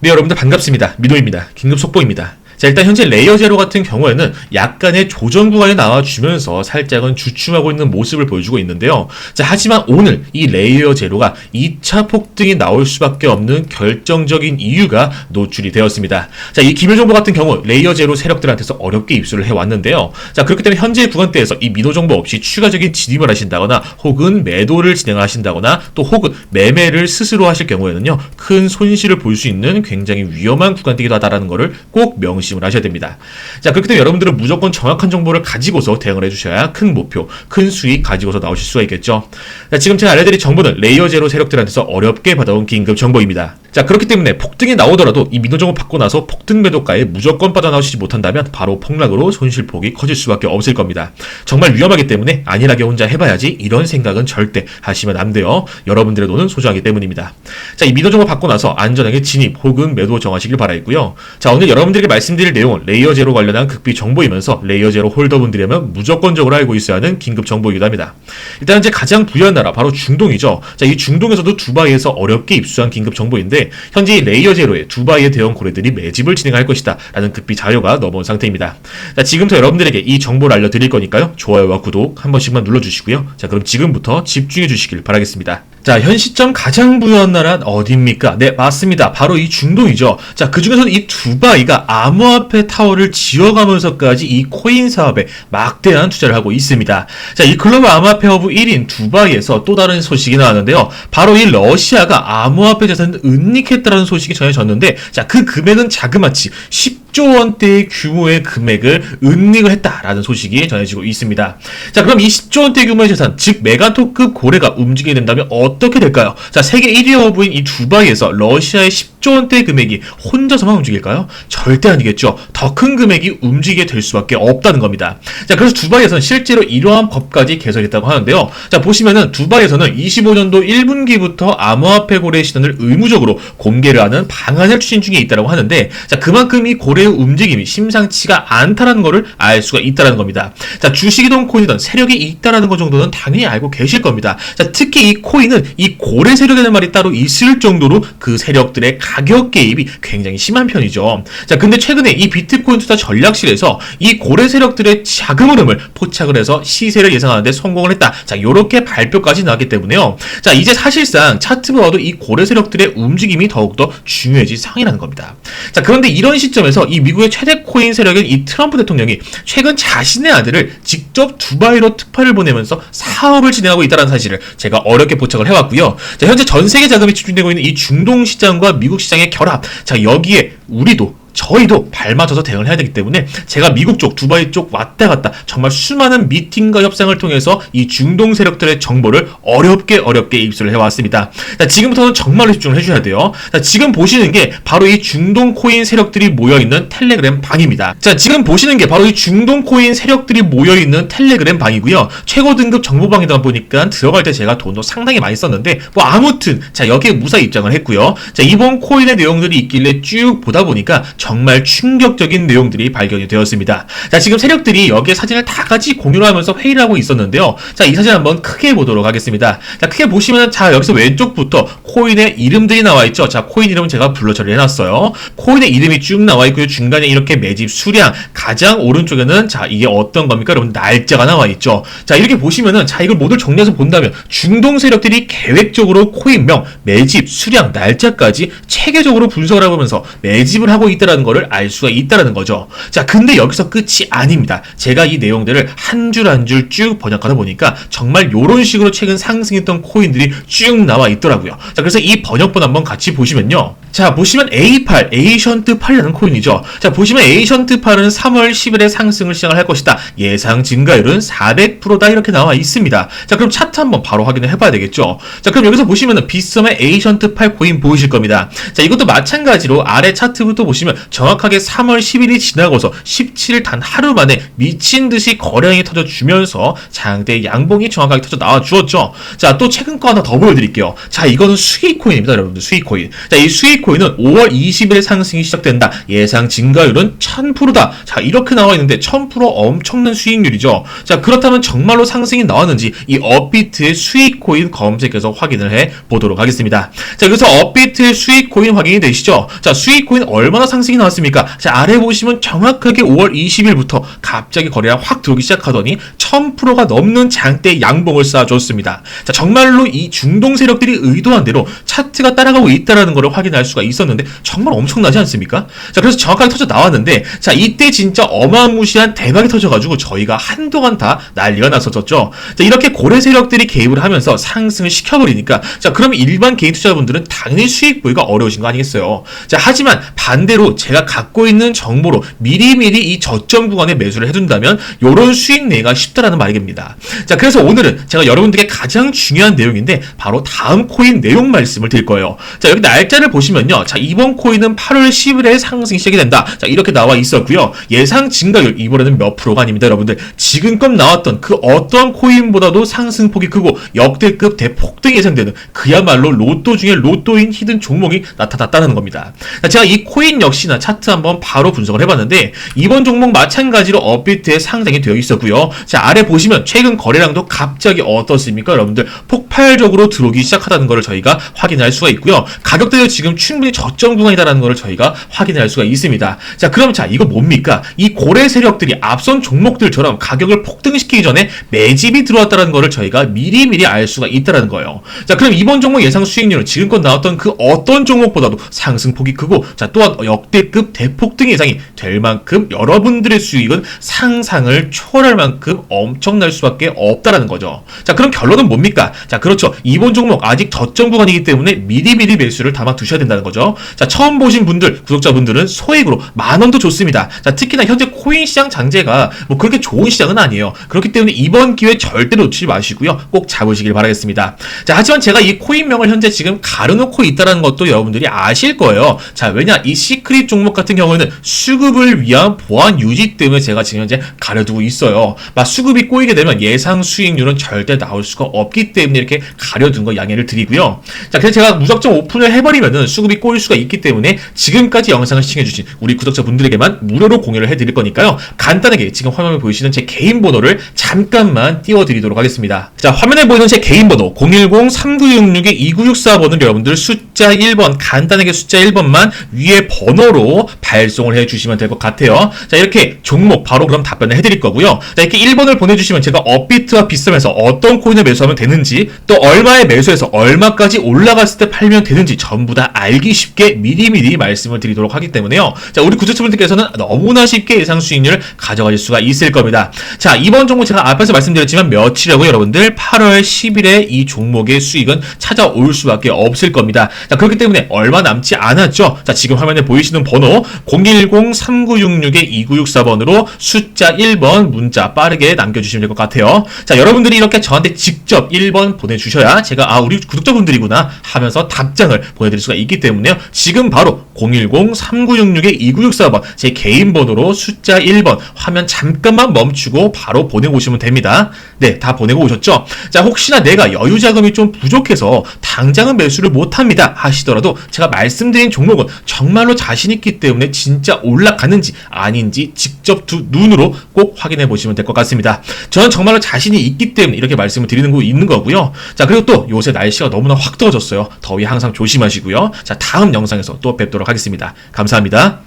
네, 여러분들 반갑습니다. 미도입니다. 긴급 속보입니다. 자, 일단 현재 레이어 제로 같은 경우에는 약간의 조정 구간이 나와주면서 살짝은 주춤하고 있는 모습을 보여주고 있는데요. 자, 하지만 오늘 이 레이어 제로가 2차 폭등이 나올 수밖에 없는 결정적인 이유가 노출이 되었습니다. 자, 이 기밀정보 같은 경우 레이어 제로 세력들한테서 어렵게 입수를 해왔는데요. 자, 그렇기 때문에 현재 구간대에서 이 미도 정보 없이 추가적인 진입을 하신다거나 혹은 매도를 진행하신다거나 또 혹은 매매를 스스로 하실 경우에는요, 큰 손실을 볼 수 있는 굉장히 위험한 구간대기도 하다라는 것을 꼭 명 심을 하셔야 됩니다. 자, 그렇기 때문에 여러분들은 무조건 정확한 정보를 가지고서 대응을 해주셔야 큰 목표, 큰 수익 가지고서 나오실 수가 있겠죠. 자, 지금 제가 알려드릴 정보는 레이어 제로 세력들한테서 어렵게 받아온 긴급 정보입니다. 자, 그렇기 때문에 폭등이 나오더라도 이 민노 정보 받고 나서 폭등 매도가에 무조건 빠져나오시지 못한다면 바로 폭락으로 손실폭이 커질 수밖에 없을 겁니다. 정말 위험하기 때문에 안일하게 혼자 해봐야지 이런 생각은 절대 하시면 안 돼요. 여러분들의 돈은 소중하기 때문입니다. 자, 이 민노 정보 받고 나서 안전하게 진입 혹은 매도 정하시길 바라겠고요. 자, 오늘 여러분들에게 말씀드릴 내용은 레이어 제로 관련한 극비 정보이면서 레이어 제로 홀더분들이라면 무조건적으로 알고 있어야 하는 긴급 정보이기도 합니다. 일단 현재 가장 부유한 나라 바로 중동이죠. 자, 이 중동에서도 두바이에서 어렵게 입수한 긴급 정보인데 현재 이 레이어 제로의 두바이의 대형 고래들이 매집을 진행할 것이다 라는 급비 자료가 넘어온 상태입니다. 자, 지금부터 여러분들에게 이 정보를 알려드릴 거니까요. 좋아요와 구독 한 번씩만 눌러주시고요. 자, 그럼 지금부터 집중해 주시길 바라겠습니다. 자, 현 시점 가장 부유한 나라는 어디입니까? 네, 맞습니다. 바로 이 중동이죠. 자, 그 중에서는 이 두바이가 암호화폐 타워를 지어가면서까지 이 코인 사업에 막대한 투자를 하고 있습니다. 자, 이 글로벌 암호화폐 허브 1인 두바이에서 또 다른 소식이 나왔는데요. 바로 이 러시아가 암호화폐 자산을 은닉했다는 소식이 전해졌는데, 자, 그 금액은 자그마치 10조 원대의 규모의 금액을 은닉을 했다라는 소식이 전해지고 있습니다. 자, 그럼 이 10조 원대 규모의 자산, 즉 메가토급 고래가 움직이게 된다면 어떻게 될까요? 자, 세계 1위 허브인 이 두바이에서 러시아의 10조 원대 금액이 혼자서만 움직일까요? 절대 아니겠죠. 더 큰 금액이 움직이게 될 수밖에 없다는 겁니다. 자, 그래서 두바이에서는 실제로 이러한 법까지 개설했다고 하는데요. 자, 보시면은 두바이에서는 25년도 1분기부터 암호화폐 고래 시단을 의무적으로 공개를 하는 방안을 추진 중에 있다고 하는데, 자, 그만큼 이 고래 의 움직임이 심상치가 않다라는 것을 알 수가 있다라는 겁니다. 자, 주식이든 코인이든 세력이 있다라는 것 정도는 당연히 알고 계실 겁니다. 자, 특히 이 코인은 이 고래 세력이라는 말이 따로 있을 정도로 그 세력들의 가격 개입이 굉장히 심한 편이죠. 자, 근데 최근에 이 비트코인 투자 전략실에서 이 고래 세력들의 자금 흐름을 포착을 해서 시세를 예상하는데 성공을 했다. 자, 요렇게 발표까지 나왔기 때문에요. 자, 이제 사실상 차트보다도 이 고래 세력들의 움직임이 더욱더 중요해질 상이라는 겁니다. 자, 그런데 이런 시점에서 이 미국의 최대 코인 세력인 이 트럼프 대통령이 최근 자신의 아들을 직접 두바이로 특파를 보내면서 사업을 진행하고 있다는 사실을 제가 어렵게 포착을 해왔고요. 자, 현재 전 세계 자금이 집중되고 있는 이 중동 시장과 미국 시장의 결합. 자, 여기에 우리도 저희도 발맞춰서 대응을 해야 되기 때문에 제가 미국 쪽, 두바이 쪽 왔다 갔다 정말 수많은 미팅과 협상을 통해서 이 중동 세력들의 정보를 어렵게 어렵게 입수를 해왔습니다. 자, 지금부터는 정말로 집중을 해주셔야 돼요. 자, 지금 보시는 게 바로 이 중동 코인 세력들이 모여있는 텔레그램 방입니다. 자, 지금 보시는 게 바로 이 중동 코인 세력들이 모여있는 텔레그램 방이고요. 최고 등급 정보방이다 보니까 들어갈 때 제가 돈도 상당히 많이 썼는데 뭐 아무튼 자, 여기에 무사 입장을 했고요. 자, 이번 코인의 내용들이 있길래 쭉 보다 보니까 정말 충격적인 내용들이 발견이 되었습니다. 자, 지금 세력들이 여기에 사진을 다 같이 공유를 하면서 회의를 하고 있었는데요. 자, 이 사진 한번 크게 보도록 하겠습니다. 자, 크게 보시면 자, 여기서 왼쪽부터 코인의 이름들이 나와 있죠. 자, 코인 이름은 제가 불러 처리해 놨어요. 코인의 이름이 쭉 나와 있고요. 중간에 이렇게 매집 수량, 가장 오른쪽에는 자, 이게 어떤 겁니까? 여러분 날짜가 나와 있죠. 자, 이렇게 보시면은 자, 이걸 모두 정리해서 본다면 중동 세력들이 계획적으로 코인명, 매집, 수량, 날짜까지 체계적으로 분석을 해보면서 매집을 하고 있다는 것을 알 수가 있다는 거죠. 자, 근데 여기서 끝이 아닙니다. 제가 이 내용들을 한 줄 한 줄 쭉 번역하다 보니까 정말 이런 식으로 최근 상승했던 코인들이 쭉 나와 있더라고요. 자, 그래서 이 번역본 한번 같이 보시면요. 자, 보시면 A8, 에이션트 8이라는 코인이죠. 자, 보시면 에이션트 8은 3월 10일에 상승을 시작을 할 것이다. 예상 증가율은 400%다 이렇게 나와 있습니다. 자, 그럼 차트 한번 바로 확인을 해봐야 되겠죠. 자, 그럼 여기서 보시면 은 비썸의 에이션트 8 코인 보이실 겁니다. 자, 이것도 마찬가지로 아래 차트부터 보시면 정확하게 3월 10일이 지나고서 17일 단 하루 만에 미친 듯이 거래량이 터져 주면서 장대 양봉이 정확하게 터져 나와 주었죠. 자, 또 최근 거 하나 더 보여드릴게요. 자, 이거는 수익 코인입니다, 여러분들. 수익 코인. 자, 이 수익 코인은 5월 20일 상승이 시작된다. 예상 증가율은 1000%다. 자, 이렇게 나와 있는데 1000% 엄청난 수익률이죠. 자, 그렇다면 정말로 상승이 나왔는지 이 업비트의 수익 코인 검색해서 확인을 해 보도록 하겠습니다. 자, 그래서 업비트의 수익 코인 확인이 되시죠? 자, 수익 코인 얼마나 상승 이 나왔습니까? 자, 아래 보시면 정확하게 5월 20일부터 갑자기 거래량 확 들어오기 시작하더니 1000%가 넘는 장대 양봉을 쌓아줬습니다. 자, 정말로 이 중동 세력들이 의도한 대로 차트가 따라가고 있다라는 것을 확인할 수가 있었는데 정말 엄청나지 않습니까? 자, 그래서 정확하게 터져 나왔는데 자, 이때 진짜 어마무시한 대박이 터져가지고 저희가 한동안 다 난리가 났었죠. 자, 이렇게 고래 세력들이 개입을 하면서 상승을 시켜버리니까 자, 그러면 일반 개인 투자자분들은 당연히 수익 보기가 어려우신 거 아니겠어요? 자, 하지만 반대로 제가 갖고 있는 정보로 미리미리 이 저점 구간에 매수를 해둔다면 요런 수익 내가 쉽다라는 말입니다. 자, 그래서 오늘은 제가 여러분들께 가장 중요한 내용인데 바로 다음 코인 내용 말씀을 드릴 거예요. 자, 여기 날짜를 보시면요. 자, 이번 코인은 8월 10일에 상승이 시작이 된다. 자, 이렇게 나와 있었고요. 예상 증가율 이번에는 몇 프로가 아닙니다, 여러분들. 지금껏 나왔던 그 어떤 코인보다도 상승폭이 크고 역대급 대폭등이 예상되는 그야말로 로또 중에 로또인 히든 종목이 나타났다는 겁니다. 자, 제가 이 코인 역시 나 차트 한번 바로 분석을 해봤는데 이번 종목 마찬가지로 업비트에 상장이 되어 있었고요. 자, 아래 보시면 최근 거래량도 갑자기 어떻습니까, 여러분들? 폭발적으로 들어오기 시작하다는 것을 저희가 확인할 수가 있고요. 가격대도 지금 충분히 저점 구간이다라는 것을 저희가 확인할 수가 있습니다. 자, 그럼 자, 이거 뭡니까? 이 고래 세력들이 앞선 종목들처럼 가격을 폭등시키기 전에 매집이 들어왔다는 것을 저희가 미리미리 알 수가 있다라는 거예요. 자, 그럼 이번 종목 예상 수익률은 지금껏 나왔던 그 어떤 종목보다도 상승폭이 크고 자, 또한 역대 급 대폭등 예상이 될 만큼 여러분들의 수익은 상상을 초월할 만큼 엄청날 수밖에 없다라는 거죠. 자, 그럼 결론은 뭡니까? 자, 그렇죠. 이번 종목 아직 저점 구간이기 때문에 미리미리 매수를 담아 두셔야 된다는 거죠. 자, 처음 보신 분들, 구독자분들은 소액으로 만 원도 좋습니다. 자, 특히나 현재 코인 시장 장제가 뭐 그렇게 좋은 시장은 아니에요. 그렇기 때문에 이번 기회 절대 놓치지 마시고요. 꼭 잡으시길 바라겠습니다. 자, 하지만 제가 이 코인명을 현재 지금 가려놓고 있다는 것도 여러분들이 아실 거예요. 자, 왜냐? 이 시크릿 종목 같은 경우에는 수급을 위한 보안 유지 때문에 제가 지금 현재 가려두고 있어요. 막 수급이 꼬이게 되면 예상 수익률은 절대 나올 수가 없기 때문에 이렇게 가려둔 거 양해를 드리고요. 자, 그래서 제가 무작정 오픈을 해버리면은 수급이 꼬일 수가 있기 때문에 지금까지 영상을 시청해주신 우리 구독자분들에게만 무료로 공유를 해드릴 거니까요. 간단하게 지금 화면에 보이시는 제 개인 번호를 잠깐만 띄워드리도록 하겠습니다. 자, 화면에 보이는 제 개인 번호 010-3966-2964번을 여러분들 숫자 1번 간단하게 숫자 1번만 위에 번호로 발송을 해주시면 될 것 같아요. 자, 이렇게 종목 바로 그럼 답변을 해드릴 거고요. 자, 이렇게 1번을 보내주시면 제가 업비트와 비싸면서 어떤 코인을 매수하면 되는지 또 얼마에 매수해서 얼마까지 올라갔을 때 팔면 되는지 전부 다 알기 쉽게 미리미리 말씀을 드리도록 하기 때문에요. 자, 우리 구독자분들께서는 너무나 쉽게 예상 수익률을 가져가실 수가 있을 겁니다. 자, 이번 종목 제가 앞에서 말씀드렸지만 며칠이라고 여러분들 8월 10일에 이 종목의 수익은 찾아올 수밖에 없을 겁니다. 자, 그렇기 때문에 얼마 남지 않았죠. 자, 지금 화면에 보이시는 번호 010-3966-2964번으로 숫자 1번 문자 빠르게 남겨주시면 될 것 같아요. 자, 여러분들이 이렇게 저한테 직접 1번 보내주셔야 제가 아, 우리 구독자분들이구나 하면서 답장을 보내드릴 수가 있기 때문에요. 지금 바로 010-3966-2964번 제 개인 번호로 숫자 1번 화면 잠깐만 멈추고 바로 보내고 오시면 됩니다. 네, 다 보내고 오셨죠? 자, 혹시나 내가 여유 자금이 좀 부족해서 당장은 매수를 못합니다 하시더라도 제가 말씀드린 종목은 정말로 자신 있기 때문에 진짜 올라가는지 아닌지 직접 두 눈으로 꼭 확인해 보시면 될 것 같습니다. 저는 정말로 자신이 있기 때문에 이렇게 말씀을 드리는 거 있는 거고요. 자, 그리고 또 요새 날씨가 너무나 확 더워졌어요. 더위 항상 조심하시고요. 자, 다음 영상에서 또 뵙도록 하겠습니다. 감사합니다.